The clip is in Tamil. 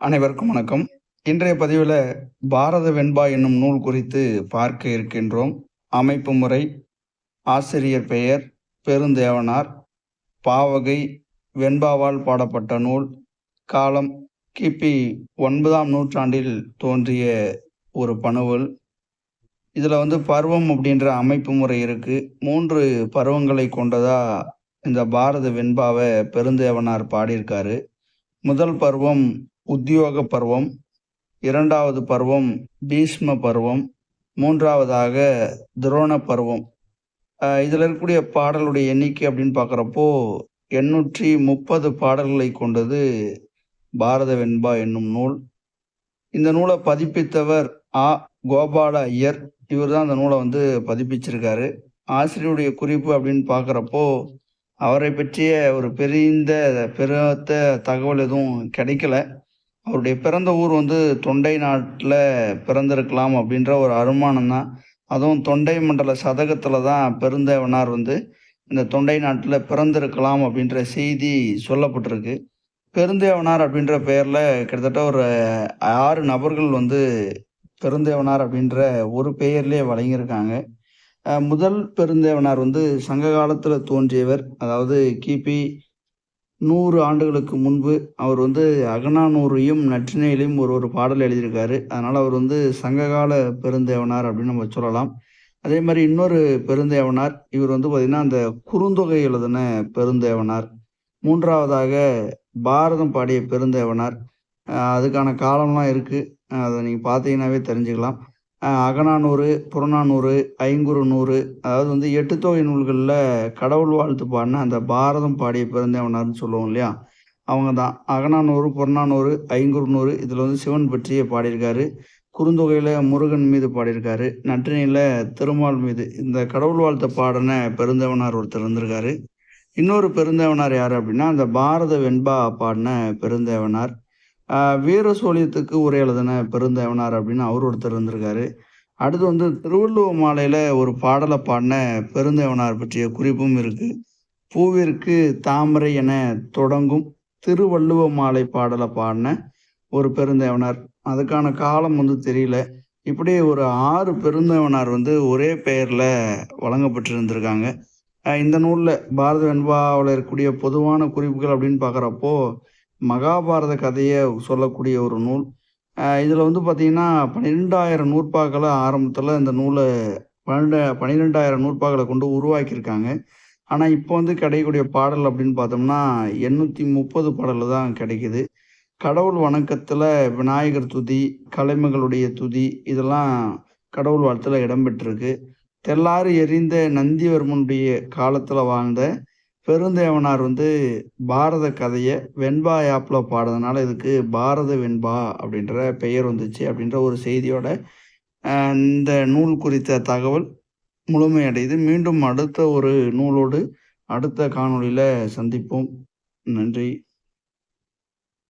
அனைவருக்கும் வணக்கம். இன்றைய பதிவில் பாரத வெண்பா என்னும் நூல் குறித்து பார்க்க இருக்கின்றோம். அமைப்பு முறை ஆசிரியர் பெயர் பெருந்தேவனார் பாவகை வெண்பாவால் பாடப்பட்ட நூல் காலம் கிபி ஒன்பதாம் நூற்றாண்டில் தோன்றிய ஒரு பணுவல். இதில் வந்து பருவம் அப்படின்ற அமைப்பு முறை இருக்குது மூன்று பருவங்களை கொண்டதா இந்த பாரத வெண்பாவை பெருந்தேவனார் பாடியிருக்காரு. முதல் பருவம் உத்தியோக பருவம் இரண்டாவது பருவம் பீஷ்ம பருவம் மூன்றாவதாக துரோண பருவம். இதில் இருக்கக்கூடிய பாடலுடைய எண்ணிக்கை அப்படின்னு பார்க்குறப்போ எண்ணூற்றி முப்பது பாடல்களை கொண்டது பாரத வெண்பா என்னும் நூல். இந்த நூலை பதிப்பித்தவர் ஆ கோபால ஐயர். இவர் தான் அந்த நூலை வந்து பதிப்பிச்சிருக்காரு. ஆசிரியருடைய குறிப்பு அப்படின்னு பார்க்குறப்போ அவரை பற்றிய ஒரு பெரிந்த பெருத்த தகவல் எதுவும் கிடைக்கல. அவருடைய பிறந்த ஊர் வந்து தொண்டை நாட்டில் பிறந்திருக்கலாம் அப்படின்ற ஒரு அனுமானம் தான். அதுவும் தொண்டை மண்டல சதகத்தில் தான் பெருந்தேவனார் வந்து இந்த தொண்டை நாட்டில் பிறந்திருக்கலாம் அப்படின்ற செய்தி சொல்லப்பட்டிருக்கு. பெருந்தேவனார் அப்படின்ற பெயரில் கிட்டத்தட்ட ஒரு ஆறு நபர்கள் வந்து பெருந்தேவனார் அப்படின்ற ஒரு பெயர்லேயே வழங்கியிருக்காங்க. முதல் பெருந்தேவனார் வந்து சங்க காலத்தில் தோன்றியவர் அதாவது கிபி நூறு ஆண்டுகளுக்கு முன்பு அவர் வந்து அகனானூரையும் நற்றினையிலையும் ஒரு ஒரு பாடல் எழுதியிருக்காரு. அதனால் அவர் வந்து சங்ககால பெருந்தேவனார் அப்படின்னு நம்ம சொல்லலாம். அதே மாதிரி இன்னொரு பெருந்தேவனார் இவர் வந்து பார்த்திங்கன்னா அந்த குறுந்தொகை எழுதின பெருந்தேவனார். மூன்றாவதாக பாரதம் பாடிய பெருந்தேவனார். அதுக்கான காலம்லாம் இருக்குது அதை நீங்கள் பார்த்தீங்கன்னாவே தெரிஞ்சுக்கலாம். அகநானூறு புறநானூறு ஐங்குறு நூறு அதாவது வந்து எட்டு தொகை நூல்களில் கடவுள் வாழ்த்து பாடின அந்த பாரதம் பாடிய பிறந்தேவனார்னு சொல்லுவோம் இல்லையா? அவங்க தான். அகநானூறு புறநானூறு ஐங்குறு நூறு இதில் வந்து சிவன் பற்றிய பாடியிருக்காரு. குறுந்தொகையில் முருகன் மீது பாடியிருக்காரு. நற்றினியில் திருமால் மீது. இந்த கடவுள் வாழ்த்த பாடின பெருந்தேவனார் ஒருத்தர் இருந்திருக்காரு. இன்னொரு பெருந்தேவனார் யார் அப்படின்னா அந்த பாரத வெண்பா பாடின பெருந்தேவனார். வீர சோழியத்துக்கு உரை எழுதின பெருந்தேவனார் அப்படின்னு அவர் ஒருத்தர் இருந்திருக்காரு. அடுத்து வந்து திருவள்ளுவ மாலையில் ஒரு பாடலை பாடின பெருந்தேவனார் பற்றிய குறிப்பும் இருக்குது பூவிற்கு தாமரை என தொடங்கும் திருவள்ளுவ மாலை பாடலை பாடின ஒரு பெருந்தேவனார். அதுக்கான காலம் வந்து தெரியல. இப்படி ஒரு ஆறு பெருந்தேவனார் வந்து ஒரே பெயரில் வழங்கப்பட்டிருந்திருக்காங்க. இந்த நூலில் பாரத வெண்பாவில் இருக்கக்கூடிய பொதுவான குறிப்புகள் அப்படின்னு பார்க்குறப்போ மகாபாரத கதையை சொல்லக்கூடிய ஒரு நூல். இதில் வந்து பார்த்திங்கன்னா பன்னிரெண்டாயிரம் நூற்பாக்களை ஆரம்பத்தில் இந்த நூலை பன்னெண்டு பன்னிரெண்டாயிரம் நூற்பாக்களை கொண்டு உருவாக்கியிருக்காங்க. ஆனால் இப்போ வந்து கிடைக்கக்கூடிய பாடல் அப்படின்னு பார்த்தோம்னா எண்ணூற்றி முப்பது பாடல் தான் கிடைக்குது. கடவுள் வணக்கத்தில் விநாயகர் துதி கலைமைகளுடைய துதி இதெல்லாம் கடவுள் வாழ்த்தில் இடம்பெற்றிருக்கு. தெல்லாறு எரிந்த நந்திவர்மனுடைய காலத்தில் வாழ்ந்த பெருந்தேவனார் வந்து பாரத கதையை வெண்பா ஆப்பில் பாடுறதுனால இதுக்கு பாரத வெண்பா அப்படின்ற பெயர் வந்துச்சு அப்படின்ற ஒரு செய்தியோட இந்த நூல் குறித்த தகவல் முழுமையடையுது. மீண்டும் அடுத்த ஒரு நூலோடு அடுத்த காணொளியில் சந்திப்போம். நன்றி.